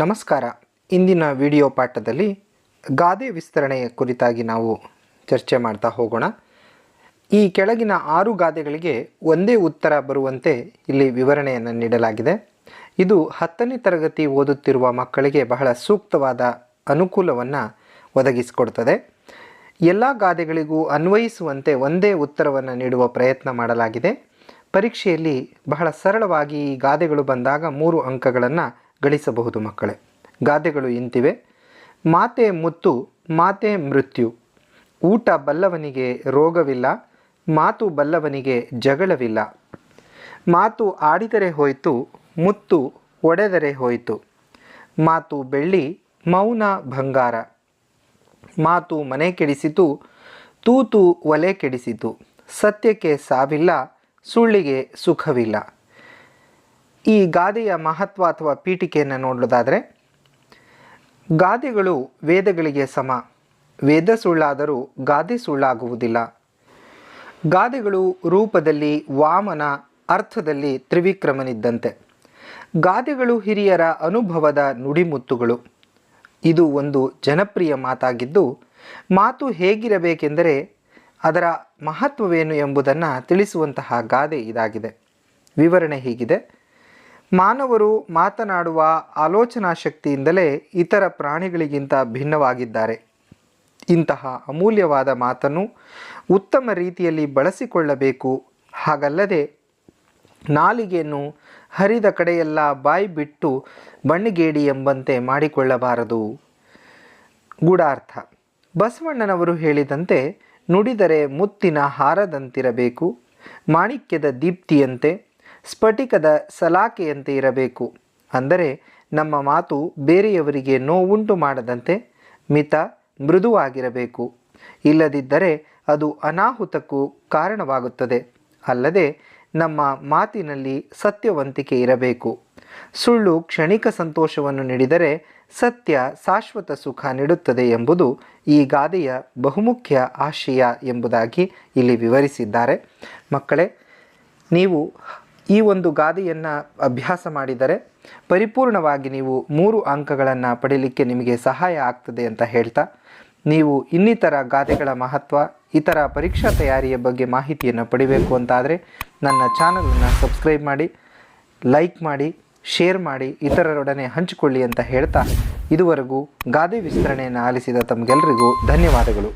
ನಮಸ್ಕಾರ. ಇಂದಿನ ವಿಡಿಯೋ ಪಾಠದಲ್ಲಿ ಗಾದೆ ವಿಸ್ತರಣೆಯ ಕುರಿತಾಗಿ ನಾವು ಚರ್ಚೆ ಮಾಡ್ತಾ ಹೋಗೋಣ. ಈ ಕೆಳಗಿನ ಆರು ಗಾದೆಗಳಿಗೆ ಒಂದೇ ಉತ್ತರ ಬರುವಂತೆ ಇಲ್ಲಿ ವಿವರಣೆಯನ್ನು ನೀಡಲಾಗಿದೆ. ಇದು ಹತ್ತನೇ ತರಗತಿ ಓದುತ್ತಿರುವ ಮಕ್ಕಳಿಗೆ ಬಹಳ ಸೂಕ್ತವಾದ ಅನುಕೂಲವನ್ನು ಒದಗಿಸಿಕೊಡ್ತದೆ. ಎಲ್ಲ ಗಾದೆಗಳಿಗೂ ಅನ್ವಯಿಸುವಂತೆ ಒಂದೇ ಉತ್ತರವನ್ನು ನೀಡುವ ಪ್ರಯತ್ನ ಮಾಡಲಾಗಿದೆ. ಪರೀಕ್ಷೆಯಲ್ಲಿ ಬಹಳ ಸರಳವಾಗಿ ಈ ಗಾದೆಗಳು ಬಂದಾಗ ಮೂರು ಅಂಕಗಳನ್ನು ಗಳಿಸಬಹುದು ಮಕ್ಕಳೇ. ಗಾದೆಗಳು ಇಂತಿವೆ. ಮಾತೆ ಮುತ್ತು, ಮಾತೆ ಮೃತ್ಯು. ಊಟ ಬಲ್ಲವನಿಗೆ ರೋಗವಿಲ್ಲ, ಮಾತು ಬಲ್ಲವನಿಗೆ ಜಗಳವಿಲ್ಲ. ಮಾತು ಆಡಿದರೆ ಹೋಯಿತು, ಮುತ್ತು ಒಡೆದರೆ ಹೋಯಿತು. ಮಾತು ಬೆಳ್ಳಿ, ಮೌನ ಬಂಗಾರ. ಮಾತು ಮನೆ ಕೆಡಿಸಿತು, ತೂತು ಒಲೆ ಕೆಡಿಸಿತು. ಸತ್ಯಕ್ಕೆ ಸಾವಿಲ್ಲ, ಸುಳ್ಳಿಗೆ ಸುಖವಿಲ್ಲ. ಈ ಗಾದೆಯ ಮಹತ್ವ ಅಥವಾ ಪೀಠಿಕೆಯನ್ನು ನೋಡೋದಾದರೆ ಗಾದೆಗಳು ವೇದಗಳಿಗೆ ಸಮ. ವೇದ ಸುಳ್ಳಾದರೂ ಗಾದೆ ಸುಳ್ಳಾಗುವುದಿಲ್ಲ. ಗಾದೆಗಳು ರೂಪದಲ್ಲಿ ವಾಮನ ಅರ್ಥದಲ್ಲಿ ತ್ರಿವಿಕ್ರಮನಿದ್ದಂತೆ. ಗಾದೆಗಳು ಹಿರಿಯರ ಅನುಭವದ ನುಡಿಮುತ್ತುಗಳು. ಇದು ಒಂದು ಜನಪ್ರಿಯ ಮಾತಾಗಿದ್ದು, ಮಾತು ಹೇಗಿರಬೇಕೆಂದರೆ ಅದರ ಮಹತ್ವವೇನು ಎಂಬುದನ್ನು ತಿಳಿಸುವಂತಹ ಗಾದೆ ಇದಾಗಿದೆ. ವಿವರಣೆ ಹೀಗಿದೆ. ಮಾನವರು ಮಾತನಾಡುವ ಆಲೋಚನಾ ಶಕ್ತಿಯಿಂದಲೇ ಇತರ ಪ್ರಾಣಿಗಳಿಗಿಂತ ಭಿನ್ನವಾಗಿದ್ದಾರೆ. ಇಂತಹ ಅಮೂಲ್ಯವಾದ ಮಾತನ್ನು ಉತ್ತಮ ರೀತಿಯಲ್ಲಿ ಬಳಸಿಕೊಳ್ಳಬೇಕು. ಹಾಗಲ್ಲದೆ ನಾಲಿಗೆಯನ್ನು ಹರಿದ ಕಡೆಯೆಲ್ಲ ಬಾಯಿ ಬಿಟ್ಟು ಬಣ್ಣಿಗೇಡಿ ಎಂಬಂತೆ ಮಾಡಿಕೊಳ್ಳಬಾರದು. ಗೂಢಾರ್ಥ. ಬಸವಣ್ಣನವರು ಹೇಳಿದಂತೆ ನುಡಿದರೆ ಮುತ್ತಿನ ಹಾರದಂತಿರಬೇಕು. ಮಾಣಿಕ್ಯದ ದೀಪ್ತಿಯಂತೆ ಸ್ಫಟಿಕದ ಸಲಾಕೆಯಂತೆ ಇರಬೇಕು. ಅಂದರೆ ನಮ್ಮ ಮಾತು ಬೇರೆಯವರಿಗೆ ನೋವುಂಟು ಮಾಡದಂತೆ ಮಿತ, ಮೃದುವಾಗಿರಬೇಕು. ಇಲ್ಲದಿದ್ದರೆ ಅದು ಅನಾಹುತಕ್ಕೂ ಕಾರಣವಾಗುತ್ತದೆ. ಅಲ್ಲದೆ ನಮ್ಮ ಮಾತಿನಲ್ಲಿ ಸತ್ಯವಂತಿಕೆ ಇರಬೇಕು. ಸುಳ್ಳು ಕ್ಷಣಿಕ ಸಂತೋಷವನ್ನು ನೀಡಿದರೆ ಸತ್ಯ ಶಾಶ್ವತ ಸುಖ ನೀಡುತ್ತದೆ ಎಂಬುದು ಈ ಗಾದೆಯ ಬಹುಮುಖ್ಯ ಆಶಯ ಎಂಬುದಾಗಿ ಇಲ್ಲಿ ವಿವರಿಸಿದ್ದಾರೆ. ಮಕ್ಕಳೇ, ನೀವು ಈ ಒಂದು ಗಾದೆಯನ್ನು ಅಭ್ಯಾಸ ಮಾಡಿದರೆ ಪರಿಪೂರ್ಣವಾಗಿ ನೀವು ಮೂರು ಅಂಕಗಳನ್ನು ಪಡೀಲಿಕ್ಕೆ ನಿಮಗೆ ಸಹಾಯ ಆಗ್ತದೆ ಅಂತ ಹೇಳ್ತಾ, ನೀವು ಇನ್ನಿತರ ಗಾದೆಗಳ ಮಹತ್ವ, ಇತರ ಪರೀಕ್ಷಾ ತಯಾರಿಯ ಬಗ್ಗೆ ಮಾಹಿತಿಯನ್ನು ಪಡಿಬೇಕು ಅಂತಾದರೆ ನನ್ನ ಚಾನಲನ್ನು ಸಬ್ಸ್ಕ್ರೈಬ್ ಮಾಡಿ, ಲೈಕ್ ಮಾಡಿ, ಶೇರ್ ಮಾಡಿ, ಇತರರೊಡನೆ ಹಂಚಿಕೊಳ್ಳಿ ಅಂತ ಹೇಳ್ತಾ ಇದುವರೆಗೂ ಗಾದೆ ವಿಸ್ತರಣೆಯನ್ನು ಆಲಿಸಿದ ತಮಗೆಲ್ಲರಿಗೂ ಧನ್ಯವಾದಗಳು.